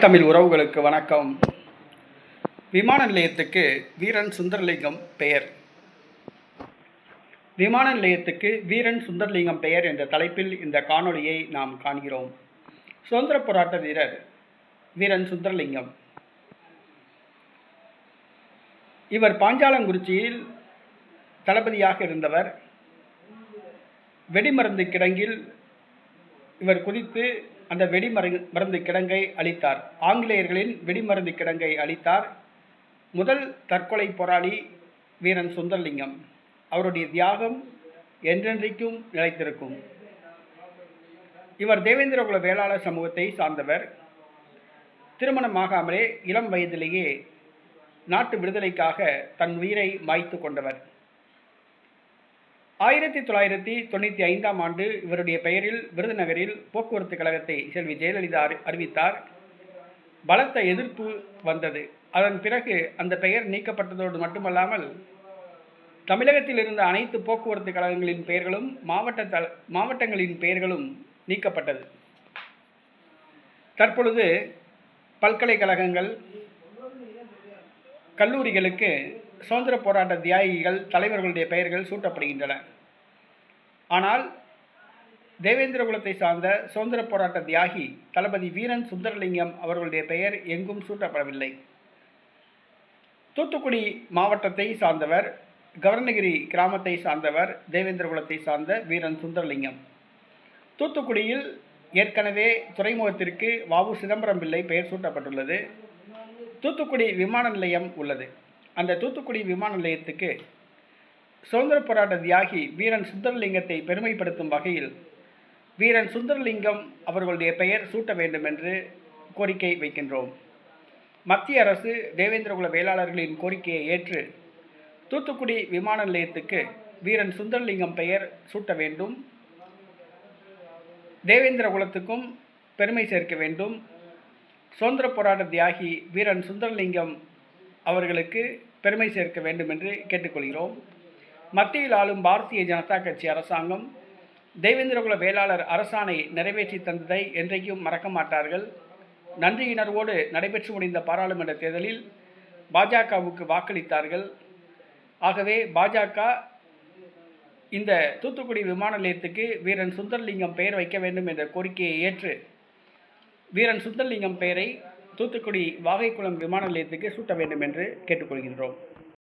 தமிழ் உறவுகளுக்கு வணக்கம். விமான நிலையத்துக்கு வீரன் சுந்தரலிங்கம் பெயர். விமான நிலையத்துக்கு வீரன் சுந்தரலிங்கம் பெயர் என்ற தலைப்பில் இந்த காணொளியை நாம் காண்கிறோம். சுதந்திர போராட்ட வீரர் வீரன் சுந்தரலிங்கம். இவர் பாஞ்சாலங்குறிச்சியில் தளபதியாக இருந்தவர். வெடிமருந்து கிடங்கில் இவர் குறித்து அந்த வெடிமரு மருந்து கிடங்கை அளித்தார். ஆங்கிலேயர்களின் வெடிமருந்து கிடங்கை அளித்தார். முதல் தற்கொலை போராளி வீரன் சுந்தரலிங்கம். அவருடைய தியாகம் என்றென்றைக்கும் நிலைத்திருக்கும். இவர் தேவேந்திரகுல வேளாளர் சமூகத்தை சார்ந்தவர். திருமணமாகாமலே இளம் வயதிலேயே நாட்டு விடுதலைக்காக தன் உயிரை மாய்த்து கொண்டவர். ஆயிரத்தி தொள்ளாயிரத்தி தொண்ணூற்றி ஐந்தாம் ஆண்டு இவருடைய பெயரில் விருதுநகரில் போக்குவரத்து கழகத்தை செல்வி ஜெயலலிதா அறிவித்தார். பலத்த எதிர்ப்பு வந்தது. அதன் பிறகு அந்த பெயர் நீக்கப்பட்டதோடு மட்டுமல்லாமல் தமிழகத்தில் இருந்த அனைத்து போக்குவரத்து கழகங்களின் பெயர்களும் மாவட்ட தல மாவட்டங்களின் பெயர்களும் நீக்கப்பட்டது. தற்பொழுது பல்கலைக்கழகங்கள் கல்லூரிகளுக்கு சுதந்திர போராட்ட தியாகிகள் தலைவர்களுடைய பெயர்கள் சூட்டப்படுகின்றன. ஆனால் தேவேந்திர குலத்தை சார்ந்த சுதந்திர போராட்ட தியாகி தளபதி வீரன் சுந்தரலிங்கம் அவர்களுடைய பெயர் எங்கும் சூட்டப்படவில்லை. தூத்துக்குடி மாவட்டத்தை சார்ந்தவர் கவர்ணகிரி கிராமத்தை சார்ந்தவர் தேவேந்திர குலத்தை சார்ந்த வீரன் சுந்தரலிங்கம். தூத்துக்குடியில் ஏற்கனவே துறைமுகத்திற்கு வாவு சிதம்பரம் பிள்ளை பெயர் சூட்டப்பட்டுள்ளது. தூத்துக்குடி விமான நிலையம் உள்ளது. அந்த தூத்துக்குடி விமான நிலையத்துக்கு சுதந்திர போராட்ட தியாகி வீரன் சுந்தரலிங்கத்தை பெருமைப்படுத்தும் வகையில் வீரன் சுந்தரலிங்கம் அவர்களுடைய பெயர் சூட்ட வேண்டும் என்று கோரிக்கை வைக்கின்றோம். மத்திய அரசு தேவேந்திரகுல வேளாளர்களின் கோரிக்கையை ஏற்று தூத்துக்குடி விமான நிலையத்துக்கு வீரன் சுந்தரலிங்கம் பெயர் சூட்ட வேண்டும். தேவேந்திர குலத்துக்கும் பெருமை சேர்க்க வேண்டும். சுதந்திர போராட்ட தியாகி வீரன் சுந்தரலிங்கம் அவர்களுக்கு பெருமை சேர்க்க வேண்டும் என்று கேட்டுக்கொள்கிறோம். மத்தியில் ஆளும் பாரதிய ஜனதா கட்சி அரசாங்கம் தேவேந்திரகுல வேளாளர் அரசாணை நிறைவேற்றி தந்ததை என்றைக்கும் மறக்க மாட்டார்கள். நன்றியினர்வோடு நடைபெற்று முடிந்த பாராளுமன்ற தேர்தலில் பாஜகவுக்கு வாக்களித்தார்கள். ஆகவே பாஜக இந்த தூத்துக்குடி விமான நிலையத்துக்கு வீரன் சுந்தர்லிங்கம் பெயர் வைக்க வேண்டும் என்ற கோரிக்கையை ஏற்று வீரன் சுந்தர்லிங்கம் பெயரை தூத்துக்குடி வாகைக்குளம் விமான நிலையத்துக்கு சூட்ட வேண்டும் என்று கேட்டுக்கொள்கின்றோம்.